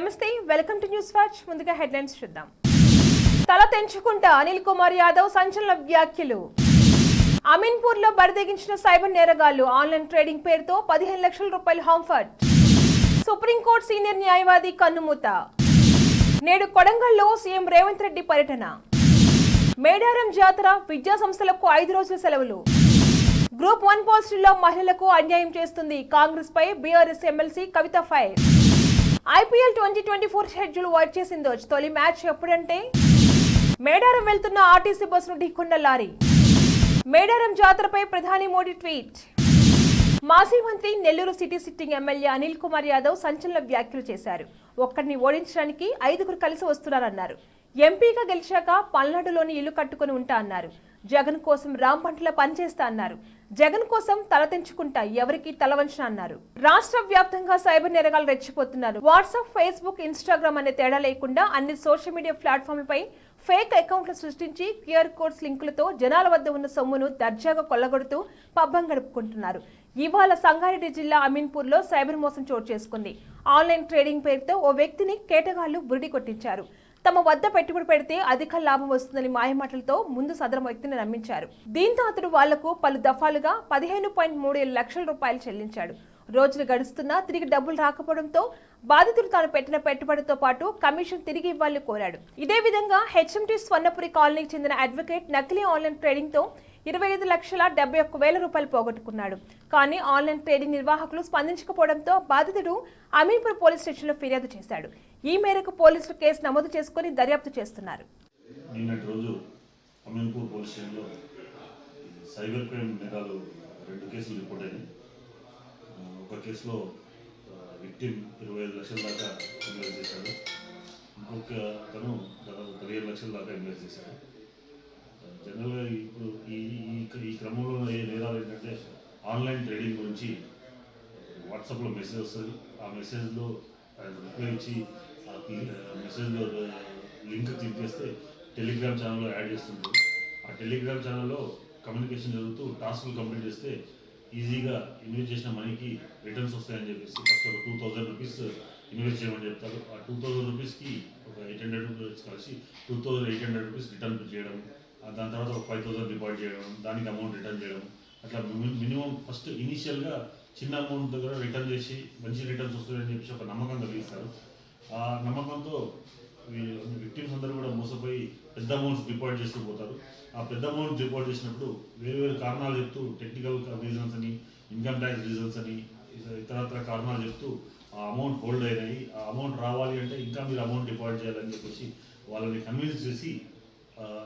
నమస్తే welcome to news watch ముందుగా headlines చూద్దాం. తల తెంచుకుంటా అనిల్ కుమార్ యాదవ్ సంచలన వ్యాఖ్యలు. అమీన్పూర్లో బరిదెగించిన సైబర్ నేరగాళ్ళు ఆన్లైన్ ట్రేడింగ్ పేరుతో పదిహేను లక్షల రూపాయలు హాంఫర్డ్ సుప్రీంకోర్టు సీనియర్ న్యాయవాది కన్నుమూత. నేడు కొడంగల్లో సీఎం రేవంత్ రెడ్డి పర్యటన. మేడారం జాతర విద్యా సంస్థలకు ఐదు రోజుల సెలవులు. గ్రూప్ వన్ పోస్టుల్లో మహిళలకు అన్యాయం చేస్తుంది కాంగ్రెస్ పై BRS MLC Kavitha fire. IPL twenty twenty four schedule work చేసిందో తొలి మ్యాచ్ ఎప్పుడంటే? మేడారం వెళ్తున్న ఆర్టీసీ బస్సును ఢీకొన్న లారీ. మేడారం జాతరపై ప్రధాని మోడీ ట్వీట్. మాజీ మంత్రి Nellore city sitting MLA Anil Kumar Yadav సంచలన వ్యాఖ్యలు చేశారు. ఒక్కడిని ఓడించడానికి ఐదుగురు కలిసి వస్తున్నారన్నారు. ఎంపీగా గెలిచాక పల్నాడులోని ఇల్లు కట్టుకుని ఉంటా అన్నారు. జగన్ కోసం రామ్ పంటల పనిచేస్తా అన్నారు. జగన్ కోసం తలతెంచుకుంటా ఎవరికి తలవంచన అన్నారు. రాష్ట్ర వ్యాప్తంగా సైబర్ నేరగాలు రెచ్చిపోతున్నారు. వాట్సాప్ ఫేస్బుక్ ఇన్స్టాగ్రామ్ అనే తేడా లేకుండా అన్ని సోషల్ మీడియా ప్లాట్ఫామ్లపై ఫేక్ అకౌంట్లు సృష్టించి క్యూఆర్ కోడ్స్ లింకులతో జనాల వద్ద ఉన్న సొమ్మును దర్జాగా కొల్లగొడుతూ పబ్బం గడుపుకుంటున్నారు. ఇవాళ సంగారెడ్డి జిల్లా అమీన్పూర్లో సైబర్ మోసం చోటు చేసుకుంది. ఆన్లైన్ ట్రేడింగ్ పేరుతో ఓ వ్యక్తిని కేటగాళ్ళు బురిడి కొట్టించారు. తమ వద్ద పెట్టుబడి పెడితే అధిక లాభం వస్తుందని మాయమాటలతో ముందు సదరం వ్యక్తిని నమ్మించారు. దీంతో అతడు వాళ్ళకు పలు దఫాలుగా పదిహేను పాయింట్ మూడు ఏడు లక్షల రూపాయలు చెల్లించాడు. రోజులు గడుస్తున్నా తిరిగి డబ్బులు రాకపోవడంతో బాధితుడు తాను పెట్టిన పెట్టుబడితో పాటు కమిషన్ తిరిగి ఇవ్వాలని కోరాడు. ఇదే విధంగా హెచ్ఎంటీ స్వర్ణపురి కాలనీకి చెందిన అడ్వకేట్ నకిలీ ఆన్లైన్ ట్రేడింగ్తో ఇరవై ఐదు లక్షల డెబ్బై ఒక్క వేల రూపాయలు పోగొట్టుకున్నాడు. కానీ ఆన్లైన్ ట్రేడింగ్ నిర్వాహకులు స్పందించకపోవడంతో బాధితుడు అమీన్పూర్ పోలీస్ స్టేషన్లో ఫిర్యాదు చేశాడు. ఈ మేరకు పోలీసులు కేసు నమోదు చేసుకుని దర్యాప్తు చేస్తున్నారు. నిన్నటి రోజు అమీన్పూర్ పోలీస్ స్టేషన్లో సైబర్ క్రైమ్ నేరాలు రెండు కేసులు రిపోర్ట్ అయినాయి. ఒక కేసులో విక్టిమ్ ఇరవై ఐదు లక్షల దాకా ఇన్వెస్ట్ చేశాడు. ఇంకొక అతను దాదాపు పదిహేను లక్షల దాకా ఇన్వెస్ట్ చేశాడు. జనరల్గా ఇప్పుడు ఈ ఈ ఈ క్రమంలో ఏ నేరాలు ఏంటంటే ఆన్లైన్ ట్రేడింగ్ గురించి వాట్సాప్లో మెసేజ్ వస్తుంది. ఆ మెసేజ్లో ఆయన రిప్లై ఇచ్చి ఆ లింక్ క్లిక్ చేస్తే టెలిగ్రామ్ ఛానల్లో యాడ్ చేస్తుంటారు. ఆ టెలిగ్రామ్ ఛానల్లో కమ్యూనికేషన్ జరుగుతూ టాస్క్లు కంప్లీట్ చేస్తే ఈజీగా ఇన్వెస్ట్ చేసిన మనీకి రిటర్న్స్ వస్తాయని చెప్పేసి ఫస్ట్ ఒక టూ థౌజండ్ రూపీస్ ఇన్వెస్ట్ చేయమని చెప్తారు. ఆ టూ థౌజండ్ రూపీస్కి ఒక ఎయిట్ హండ్రెడ్ రూపీస్ కలిసి two thousand eight hundred rupees return చేయడం దాని తర్వాత ఒక ఫైవ్ థౌసండ్ డిపాజిట్ చేయడం దానికి అమౌంట్ రిటర్న్ చేయడం అట్లా మినిమం ఫస్ట్ ఇనీషియల్గా చిన్న అమౌంట్ దగ్గర రిటర్న్ చేసి మంచి రిటర్న్స్ వస్తాయని చెప్పేసి ఒక నమ్మకం కలిగిస్తారు. ఆ నమ్మకంతో విక్టిమ్స్ అందరూ కూడా మోసపోయి పెద్ద అమౌంట్స్ డిపాజిట్ చేస్తూ పోతారు. ఆ పెద్ద అమౌంట్ డిపాజిట్ చేసినప్పుడు వేరు వేరు కారణాలు చెప్తూ టెక్నికల్ రీజన్స్ అని ఇన్కమ్ ట్యాక్స్ రీజన్స్ అని ఇతర- ఇతరత్ర కారణాలు చెప్తూ ఆ అమౌంట్ హోల్డ్ అయినాయి. ఆ అమౌంట్ రావాలి అంటే ఇంకా మీరు అమౌంట్ డిపాజిట్ చేయాలని చెప్పేసి వాళ్ళని కన్విన్స్ చేసి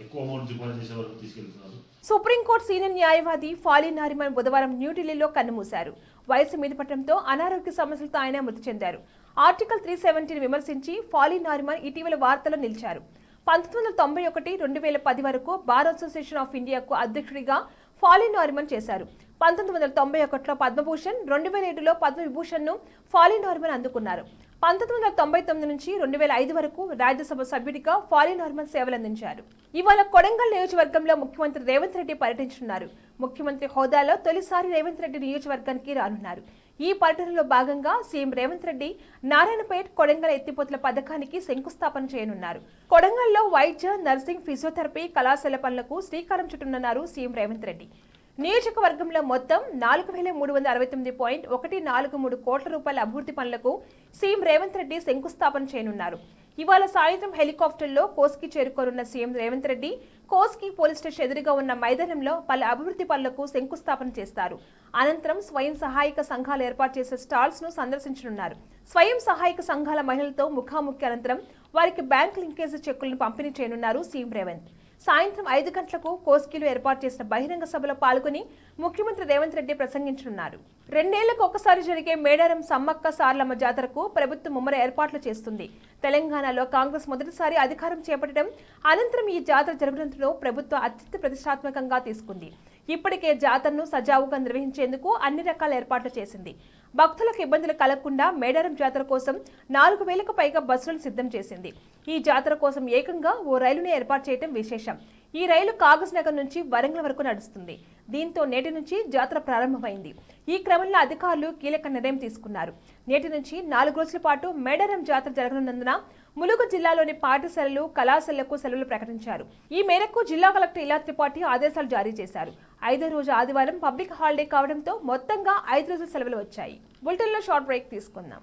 ఎక్కువ అమౌంట్ డిపాజిట్ చేసే వరకు తీసుకెళ్తున్నారు. సుప్రీంకోర్టు సీనియర్ న్యాయవాది ఫాలీ నారిమన్ బుధవారం న్యూఢిల్లీలో కన్నుమూశారు. వయసు మీద పట్టడంతో అనారోగ్య సమస్యలతో ఆయన మృతి చెందారు. ఆర్టికల్ త్రీ సెవెంటీని విమర్శించి ఫాలీ నారిమన్ ఇటీవల వార్తల్లో నిలిచారు. పంతొమ్మిది వందల తొంభై ఒకటి రెండు వేల పది వరకు బార్ అసోసియేషన్ ఆఫ్ ఇండియాకు అధ్యక్షుడిగా ఫాలీ నారిమన్ చేశారు. పంతొమ్మిది వందల తొంభై ఒకటిలో పద్మభూషణ్ రెండు వేల ఏడులో పద్మవిభూషణ్ను ఫాలీ నారిమన్ అందుకున్నారు. పంతొమ్మిది వందల తొంభై తొమ్మిది నుంచి రెండు వేల ఐదు వరకు రాజ్యసభ సభ్యుడిగా ఫాలీ నార్మల్ సేవలందించారు. ఇవాళ కొడంగల్ నియోజకవర్గంలో ముఖ్యమంత్రి రేవంత్ రెడ్డి పర్యటించనున్నారు. ముఖ్యమంత్రి హోదాలో తొలిసారి రేవంత్ రెడ్డి నియోజకవర్గానికి రానున్నారు. ఈ పర్యటనలో భాగంగా సీఎం రేవంత్ రెడ్డి నారాయణపేట్ కొడంగల్ ఎత్తిపోతుల పథకానికి శంకుస్థాపన చేయనున్నారు. కొడంగల్లో వైద్య నర్సింగ్ ఫిజియోథెరపీ కళాశాల పనులకు శ్రీకారం చుట్టనున్నారు సీఎం రేవంత్ రెడ్డి. నియోజకవర్గంలో మొత్తం నాలుగు వేల మూడు వందల అరవై తొమ్మిది పాయింట్ ఒకటి నాలుగు మూడు కోట్ల రూపాయల అభివృద్ధి పనులకు సీఎం రేవంత్ రెడ్డి శంకుస్థాపన చేయనున్నారు. ఇవాళ సాయంత్రం హెలికాప్టర్లో Koski చేరుకోనున్న CM Revanth Reddy Kosgi police station ఎదురుగా ఉన్న మైదానంలో పలు అభివృద్ధి పనులకు శంకుస్థాపన చేస్తారు. అనంతరం స్వయం సహాయక సంఘాలు ఏర్పాటు చేసే స్టాల్స్ను సందర్శించనున్నారు. స్వయం సహాయక సంఘాల మహిళలతో ముఖాముఖి అనంతరం వారికి బ్యాంక్ లింకేజ్ చెక్కులను పంపిణీ చేయనున్నారు సీఎం రేవంత్. సాయంత్రం ఐదు గంటలకు కోస్కిలో ఏర్పాటు చేసిన బహిరంగ సభలో పాల్గొని ముఖ్యమంత్రి రేవంత్ రెడ్డి ప్రసంగించనున్నారు. రెండేళ్ళకు ఒకసారి జరిగే మేడారం సమ్మక్క సార్లమ్మ జాతరకు ప్రభుత్వం ముమ్మర ఏర్పాట్లు చేస్తుంది. తెలంగాణలో కాంగ్రెస్ మొదటిసారి అధికారం చేపట్టడం అనంతరం ఈ జాతర జరగడంతో ప్రభుత్వం అత్యంత ప్రతిష్టాత్మకంగా తీసుకుంది. ఇప్పటికే జాతరను సజావుగా నిర్వహించేందుకు అన్ని రకాల ఏర్పాట్లు చేసింది. భక్తులకు ఇబ్బందులు కలగకుండా మేడారం జాతర కోసం నాలుగు వేలకు పైగా బస్సులను సిద్ధం చేసింది. ఈ జాతర కోసం ఏకంగా ఓ రైలుని ఏర్పాటు చేయడం విశేషం. ఈ రైలు కాగజ్ నగర్ నుంచి వరంగల్ వరకు నడుస్తుంది. దీంతో నేటి నుంచి జాతర ప్రారంభమైంది. ఈ క్రమంలో అధికారులు కీలక నిర్ణయం తీసుకున్నారు. నేటి నుంచి నాలుగు రోజుల పాటు మేడారం జాతర జరగనున్నందున ములుగు జిల్లాలోని పాఠశాలలు కళాశాలలకు సెలవులు ప్రకటించారు. ఈ మేరకు జిల్లా కలెక్టర్ ఇలా త్రిపాఠి ఆదేశాలు జారీ చేశారు. ఐదో రోజు ఆదివారం పబ్లిక్ హాలిడే కావడంతో మొత్తంగా ఐదు రోజుల సెలవులు వచ్చాయి. బులెటిన్లో షార్ట్ బ్రేక్ తీసుకుందాం.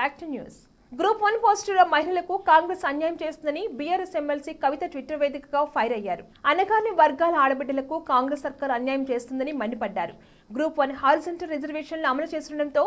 Back to news group one పోస్టులో మహిళలకు కాంగ్రెస్ అన్యాయం చేస్తుందని బీఆర్ఎస్ ఎమ్మెల్సీ కవిత ట్విట్టర్ వేదికగా ఫైర్ అయ్యారు. అనగాని వర్గాల ఆడబిడ్డలకు కాంగ్రెస్ సర్కార్ అన్యాయం చేస్తుందని మండిపడ్డారు. గ్రూప్ వన్ హారిజెంటల్ రిజర్వేషన్లు అమలు చేస్తుండటంతో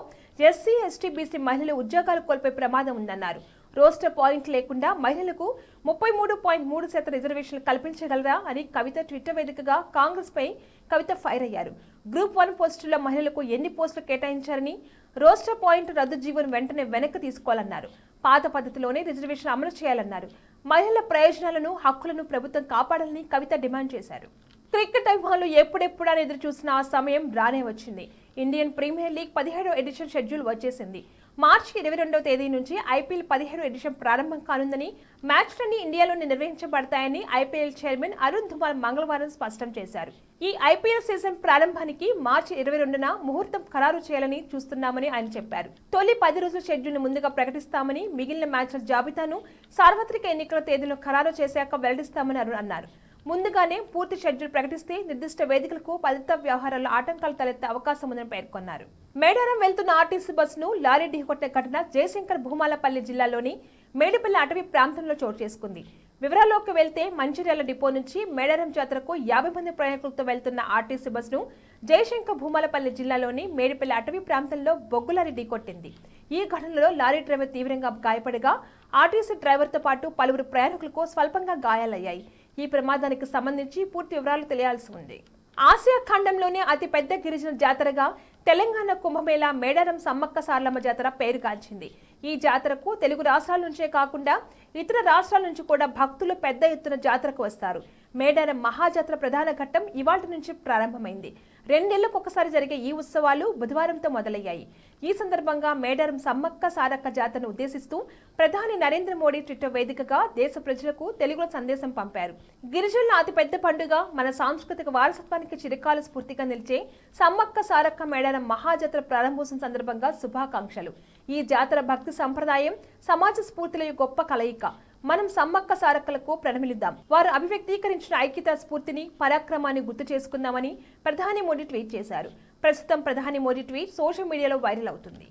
ఎస్సీ ఎస్టీ బీసీ మహిళలు ఉద్యోగాలు కోల్పోయే ప్రమాదం ఉందన్నారు. రోస్టర్ పాయింట్ లేకుండా మహిళలకు ముప్పై మూడు పాయింట్ మూడు శాతం రిజర్వేషన్లు కల్పించగలరా అని కవిత ట్విట్టర్ వేదికగా కాంగ్రెస్ పై కవిత ఫైర్ అయ్యారు. గ్రూప్ వన్ పోస్టుల్లో మహిళలకు ఎన్ని పోస్టులు కేటాయించారని రోస్టర్ పాయింట్ రద్దు జీవోను వెంటనే వెనక్కి తీసుకోవాలన్నారు. పాత పద్ధతిలోనే రిజర్వేషన్ అమలు చేయాలన్నారు. మహిళల ప్రయోజనాలను హక్కులను ప్రభుత్వం కాపాడాలని కవిత డిమాండ్ చేశారు. క్రికెట్ అభిమానులు ఎప్పుడెప్పుడని ఎదురు చూసిన ఆ సమయం రానే వచ్చింది. ఇండియన్ ప్రీమియర్ లీగ్ పదిహేడో ఎడిషన్ షెడ్యూల్ వచ్చేసింది. మార్చి ఇరవై రెండవ తేదీ నుంచి ఐపీఎల్ పదిహేడు ఎడిషన్ ప్రారంభం కానుందని మ్యాచ్లన్నీ ఇండియాలోనే నిర్వహించబడతాయని ఐపీఎల్ చైర్మన్ అరుణ్ ధుమాల్ మంగళవారం స్పష్టం చేశారు. ఈ ఐపీఎల్ సీజన్ ప్రారంభానికి మార్చి ఇరవై రెండున ముహూర్తం ఖరారు చేయాలని చూస్తున్నామని ఆయన చెప్పారు. తొలి పది రోజుల షెడ్యూల్ను ముందుగా ప్రకటిస్తామని మిగిలిన మ్యాచ్ల జాబితాను సార్వత్రిక ఎన్నికల తేదీలో ఖరారు చేశాక వెల్లడిస్తామని అరుణ్ అన్నారు. ముందుగానే పూర్తి షెడ్యూల్ ప్రకటిస్తే నిర్దిష్ట వేదికలకు పదిత వ్యవహారాల్లో ఆటంకాలు తలెత్తే అవకాశం ఉందని పేర్కొన్నారు. మేడారం వెళ్తున్న ఆర్టీసీ బస్సును లారీ ఢీకొట్టిన ఘటన జయశంకర్ భూమాలపల్లి జిల్లాలోని మేడిపల్లి అటవీ ప్రాంతంలో చోటు చేసుకుంది. వివరాల్లోకి వెళ్తే మంచిర్యాల డిపో నుంచి మేడారం జాతరకు యాభై మంది ప్రయాణికులతో వెళ్తున్న ఆర్టీసీ బస్సును జయశంకర్ భూమాలపల్లి జిల్లాలోని మేడిపల్లి అటవీ ప్రాంతంలో బొగ్గులారి ఢీకొట్టింది. ఈ ఘటనలో లారీ డ్రైవర్ తీవ్రంగా గాయపడగా ఆర్టీసీ డ్రైవర్తో పాటు పలువురు ప్రయాణికులకు స్వల్పంగా గాయాలయ్యాయి. ఈ ప్రమాదానికి సంబంధించి పూర్తి వివరాలు తెలియాల్సి ఉంది. ఆసియా ఖండంలోనే అతిపెద్ద గిరిజన జాతరగా తెలంగాణ కుంభమేళ మేడారం సమ్మక్క సార్లమ్మ జాతర పేరుగాంచింది. ఈ జాతరకు తెలుగు రాష్ట్రాల నుంచే కాకుండా ఇతర రాష్ట్రాల నుంచి కూడా భక్తులు పెద్ద ఎత్తున జాతరకు వస్తారు. మేడారం మహాజాతర ప్రధాన ఘట్టం ఇవాటి నుంచి ప్రారంభమైంది. రెండేళ్ళకు ఒకసారి జరిగే ఈ ఉత్సవాలు బుధవారంతో మొదలయ్యాయి. ఈ సందర్భంగా మేడారం సమ్మక్క సారక్క జాతరను ఉద్దేశిస్తూ ప్రధాని నరేంద్ర మోడీ ట్విట్టర్ వేదికగా దేశ ప్రజలకు తెలుగులో సందేశం పంపారు. గిరిజనుల అతిపెద్ద పండుగ మన సాంస్కృతిక వారసత్వానికి చిరకాల స్ఫూర్తిగా నిలిచే సమ్మక్క సారక్క మేడారం మహాజాతర ప్రారంభోత్సవం సందర్భంగా శుభాకాంక్షలు. ఈ జాతర భక్తి సంప్రదాయం సమాజ స్ఫూర్తిల గొప్ప కలయిక. మనం సమ్మక్క సారక్కలకు ప్రణమిలిద్దాం వారు అభివ్యక్తీకరించిన ఐక్యతా స్ఫూర్తిని పరాక్రమాన్ని గుర్తు చేసుకుందామని ప్రధాని మోడీ ట్వీట్ చేశారు. ప్రస్తుతం ప్రధాని మోడీ ట్వీట్ సోషల్ మీడియాలో వైరల్ అవుతుంది.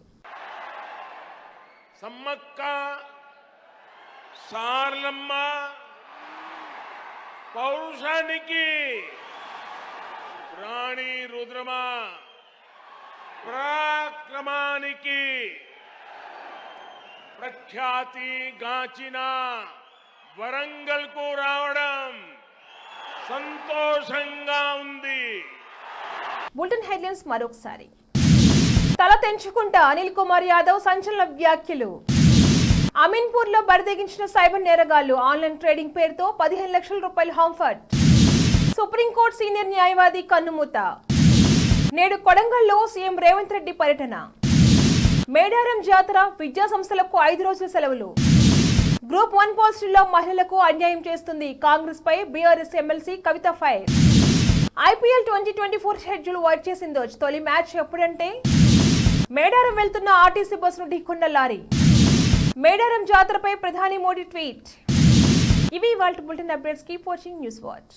సమ్మక్క సార్లమ్మ పౌరుషానికి రాణి రుద్రమా పరాక్రమానికి ప్రఖ్యాతి గాచిన వరంగల్కు రావడం సంతోషంగా ఉంది. బులెటిన్ హెడ్లైన్స్ మరొకసారి. తల తెంచుకుంటా అనిల్ కుమార్ యాదవ్ సంచలన వ్యాఖ్యలు. అమీన్పూర్లో బరిదెగించిన సైబర్ నేరగాళ్ళు ఆన్లైన్ ట్రేడింగ్ పేరుతో పదిహేను లక్షల రూపాయలు హాంఫర్ట్ సుప్రీంకోర్టు సీనియర్ న్యాయవాది కన్నుమూత. నేడు కొడంగల్లో సీఎం రేవంత్ రెడ్డి పర్యటన. మేడారం జాతర విద్యా సంస్థలకు ఐదు రోజుల సెలవులు. గ్రూప్ వన్ పోస్టుల్లో మహిళలకు అన్యాయం చేస్తుంది. కాంగ్రెస్ పై BRS MLC Kavitha fire. IPL twenty twenty four schedule work చేసిందో. తొలి మ్యాచ్ ఎప్పుడంటే మేడారం వెళ్తున్న ఆర్టీసీ బస్సును ఢీకొన్న లారీ. మేడారం జాతరపై ప్రధాని మోడీ ట్వీట్. ఇవి వాళ్ళ bulletin updates. Keep watching news watch.